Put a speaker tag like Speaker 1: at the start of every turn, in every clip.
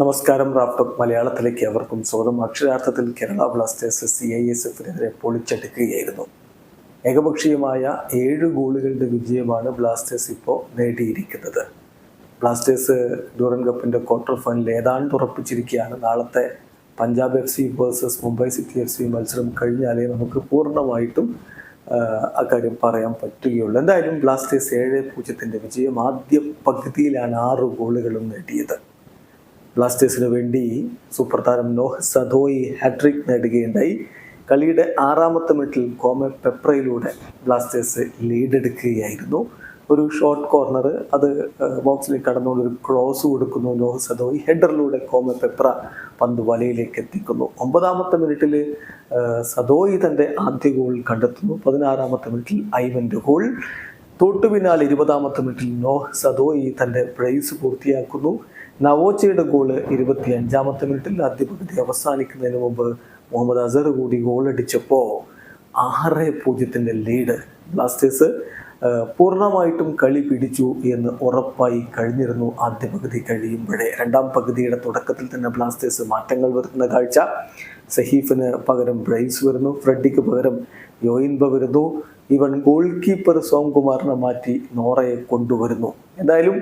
Speaker 1: നമസ്കാരം റാപ്പ് മലയാളത്തിലേക്ക് അവർക്കും സ്വാഗതം. അക്ഷരാർത്ഥത്തിൽ Kerala Blasters C I S എഫിനെതിരെ പൊളിച്ചെടുക്കുകയായിരുന്നു. ഏകപക്ഷീയമായ ഏഴ് ഗോളുകളുടെ വിജയമാണ് ബ്ലാസ്റ്റേഴ്സ് ഇപ്പോൾ നേടിയിരിക്കുന്നത്. ബ്ലാസ്റ്റേഴ്സ് ഡ്യൂറൻ കപ്പിന്റെ ക്വാർട്ടർ ഫൈനൽ ഏതാണ്ട് ഉറപ്പിച്ചിരിക്കുകയാണ്. നാളത്തെ Punjab F C versus Mumbai City F C മത്സരം കഴിഞ്ഞാലേ നമുക്ക് പൂർണമായിട്ടും അക്കാര്യം പറയാൻ പറ്റുകയുള്ളൂ. എന്തായാലും ബ്ലാസ്റ്റേഴ്സ് ഏഴ് പൂജ്യത്തിന്റെ വിജയം ആദ്യ പകുതിയിലാണ് ആറ് ഗോളുകളും നേടിയത്. ബ്ലാസ്റ്റേഴ്സിന് വേണ്ടി സൂപ്പർ താരം നോഹ് സധോയി ഹാട്രിക് നേടുകയുണ്ടായി. കളിയുടെ ആറാമത്തെ മിനിറ്റിൽ കോമ പെപ്രയിലൂടെ ബ്ലാസ്റ്റേഴ്സ് ലീഡെടുക്കുകയായിരുന്നു. ഒരു ഷോർട്ട് കോർണർ അത് ബോക്സിലേക്ക് കടന്നുകൊണ്ട് ഒരു ക്രോസ് കൊടുക്കുന്നു. നോഹ് സദോയി ഹെഡറിലൂടെ കോമ പെപ്ര പന്ത് വലയിലേക്ക് എത്തിക്കുന്നു. ഒമ്പതാമത്തെ മിനിറ്റിൽ സദോയി തന്റെ ആദ്യ ഗോൾ കണ്ടെത്തുന്നു. പതിനാറാമത്തെ മിനിറ്റിൽ ഐവന്റെ ഗോൾ തൊട്ടു പിന്നാലെ ഇരുപതാമത്തെ മിനിറ്റിൽ നോഹ് സദോയി തന്റെ പ്രൈസ് പൂർത്തിയാക്കുന്നു. നവോച്ചയുടെ ഗോൾ ഇരുപത്തി അഞ്ചാമത്തെ മിനിറ്റിൽ ആദ്യ പകുതി അവസാനിക്കുന്നതിന് മുമ്പ് മുഹമ്മദ് അസർ കൂടി ഗോളടിച്ചപ്പോൾ ആറ് പൂജ്യത്തിന്റെ ലീഡ് ബ്ലാസ്റ്റേഴ്സ് പൂർണമായിട്ടും കളി പിടിച്ചു എന്ന് ഉറപ്പായി കഴിഞ്ഞിരുന്നു ആദ്യ പകുതി കഴിയുമ്പോഴേ. രണ്ടാം പകുതിയുടെ തുടക്കത്തിൽ തന്നെ ബ്ലാസ്റ്റേഴ്സ് മാറ്റങ്ങൾ വരുത്തുന്ന കാഴ്ച. സഹീഫിന് പകരം ബ്രൈസ് വരുന്നു ഫ്രെഡിക്ക് പകരം യോയിൻബ വരുന്നു. ഇവൻ ഗോൾ കീപ്പർ സോംകുമാറിനെ മാറ്റി നോറയെ കൊണ്ടുവരുന്നു. എന്തായാലും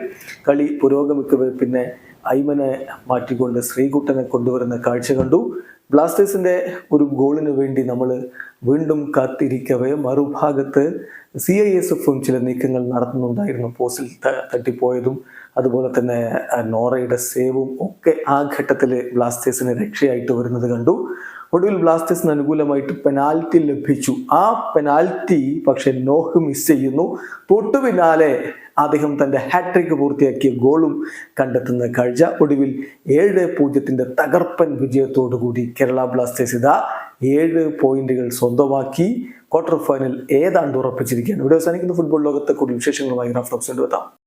Speaker 1: കളി പുരോഗമിക്കവേ പിന്നെ ഐമനെ മാറ്റിക്കൊണ്ട് ശ്രീകുട്ടനെ കൊണ്ടുവരുന്ന കാഴ്ച കണ്ടു. ബ്ലാസ്റ്റേഴ്സിന്റെ ഒരു ഗോളിന് വേണ്ടി നമ്മൾ വീണ്ടും കാത്തിരിക്കവേ. മറുഭാഗത്ത് സി ഐ എസ് എഫും ചില നീക്കങ്ങൾ നടത്തുന്നുണ്ടായിരുന്നു. പോസ്റ്റിൽ ത- തട്ടിപ്പോയതും അതുപോലെ തന്നെ നോറയുടെ സേവും ഒക്കെ ആ ഘട്ടത്തിൽ ബ്ലാസ്റ്റേഴ്സിന് രക്ഷയായിട്ട് വരുന്നത് കണ്ടു. ഒടുവിൽ ബ്ലാസ്റ്റേഴ്സിന് അനുകൂലമായിട്ട് പെനാൽറ്റി ലഭിച്ചു. ആ പെനാൽറ്റി പക്ഷെ നോഹ് മിസ് ചെയ്യുന്നു. തൊട്ടു പിന്നാലെ അദ്ദേഹം തന്റെ ഹാട്രിക് പൂർത്തിയാക്കിയ ഗോളും കണ്ടെത്തുന്ന കാഴ്ച ഒടുവിൽ ഏഴ് പൂജ്യത്തിന്റെ തകർപ്പൻ വിജയത്തോടുകൂടി കേരള ബ്ലാസ്റ്റേഴ്സ് ഇതാ ഏഴ് പോയിന്റുകൾ സ്വന്തമാക്കി. ക്വാർട്ടർ ഫൈനൽ ഏതാണ്ട് ഉറപ്പിച്ചിരിക്കുകയാണ്. ഇവിടെ അവസാനിക്കുന്ന ഫുട്ബോൾ ലോകത്തെ കൂടുതൽ വിശേഷങ്ങളുമായി ഗ്രാഫ് ടോക്സ് എത്താം.